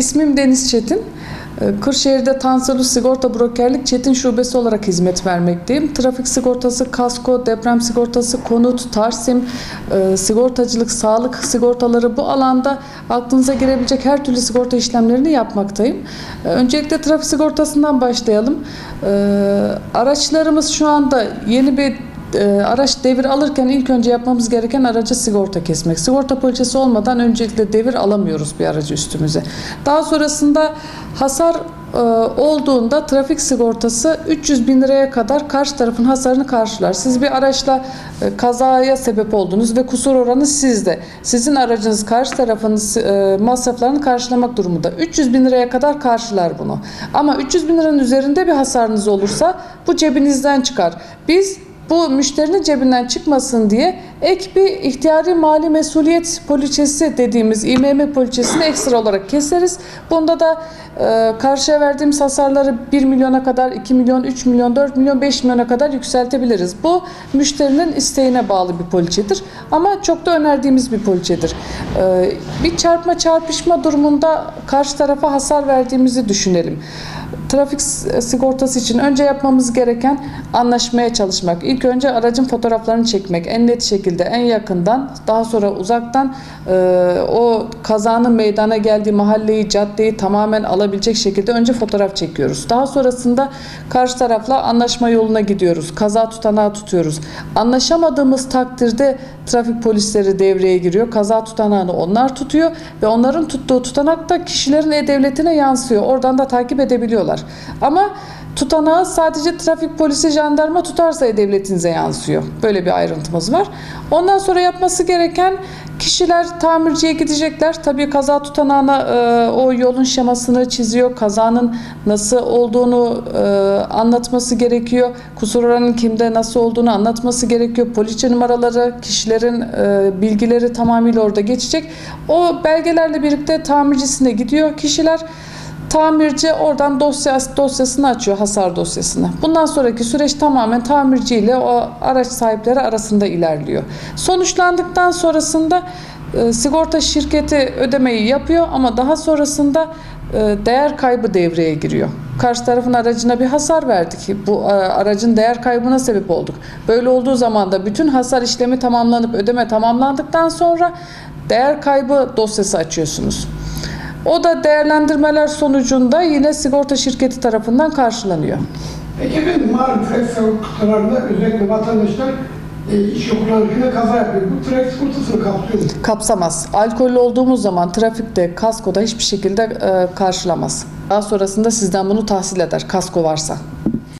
İsmim Deniz Çetin. Ee, Kırşehir'de Tansalu Sigorta Brokerlik Çetin Şubesi olarak hizmet vermekteyim. Trafik sigortası, kasko, deprem sigortası, konut, tarsim, e, sigortacılık, sağlık sigortaları bu alanda aklınıza gelebilecek her türlü sigorta işlemlerini yapmaktayım. Ee, Öncelikle trafik sigortasından başlayalım. Ee, Araçlarımız şu anda yeni bir e, araç devir alırken ilk önce yapmamız gereken araca sigorta kesmek. Sigorta poliçesi olmadan öncelikle devir alamıyoruz bir aracı üstümüze. Daha sonrasında hasar e, olduğunda trafik sigortası 300 bin liraya kadar karşı tarafın hasarını karşılar. Siz bir araçla e, kazaya sebep oldunuz ve kusur oranı sizde. Sizin aracınız karşı tarafın e, masraflarını karşılamak durumunda. 300 bin liraya kadar karşılar bunu. Ama 300 bin liranın üzerinde bir hasarınız olursa bu cebinizden çıkar. Biz bu müşterinin cebinden çıkmasın diye ek bir ihtiyari mali mesuliyet poliçesi dediğimiz İMM poliçesini ekstra olarak keseriz. Bunda da e, karşıya verdiğimiz hasarları 1 milyona kadar, 2 milyon, 3 milyon, 4 milyon, 5 milyona kadar yükseltebiliriz. Bu müşterinin isteğine bağlı bir poliçedir. Ama çok da önerdiğimiz bir poliçedir. E, bir çarpma çarpışma durumunda karşı tarafa hasar verdiğimizi düşünelim. Trafik sigortası için önce yapmamız gereken anlaşmaya çalışmak. İlk önce aracın fotoğraflarını çekmek. En net şekilde, en yakından, daha sonra uzaktan e, o kazanın meydana geldiği mahalleyi, caddeyi tamamen alabilecek şekilde önce fotoğraf çekiyoruz. Daha sonrasında karşı tarafla anlaşma yoluna gidiyoruz. Kaza tutanağı tutuyoruz. Anlaşamadığımız takdirde trafik polisleri devreye giriyor. Kaza tutanağını onlar tutuyor ve onların tuttuğu tutanak da kişilerin e-devletine yansıyor. Oradan da takip edebiliyorlar. Ama tutanağı sadece trafik polisi jandarma tutarsa e-devletinize yansıyor. Böyle bir ayrıntımız var. Ondan sonra yapması gereken kişiler tamirciye gidecekler. Tabii kaza tutanağına e, o yolun şemasını çiziyor. Kazanın nasıl olduğunu e, anlatması gerekiyor. Kusur oranın kimde nasıl olduğunu anlatması gerekiyor. Poliçe numaraları, kişilerin e, bilgileri tamamıyla orada geçecek. O belgelerle birlikte tamircisine gidiyor kişiler. Tamirci oradan dosya, dosyasını açıyor, hasar dosyasını. Bundan sonraki süreç tamamen tamirci ile o araç sahipleri arasında ilerliyor. Sonuçlandıktan sonrasında e, sigorta şirketi ödemeyi yapıyor ama daha sonrasında e, değer kaybı devreye giriyor. Karşı tarafın aracına bir hasar verdik. Bu e, aracın değer kaybına sebep olduk. Böyle olduğu zaman da bütün hasar işlemi tamamlanıp ödeme tamamlandıktan sonra değer kaybı dosyası açıyorsunuz. O da değerlendirmeler sonucunda yine sigorta şirketi tarafından karşılanıyor. Peki efendim malum trafik sigortalarında özellikle vatandaşlar e, iş kullanırken kaza yapıyor. Bu trafik sigortasını kapsıyor mu? Kapsamaz. Alkollü olduğumuz zaman trafikte, kaskoda hiçbir şekilde e, karşılamaz. Daha sonrasında sizden bunu tahsil eder kasko varsa.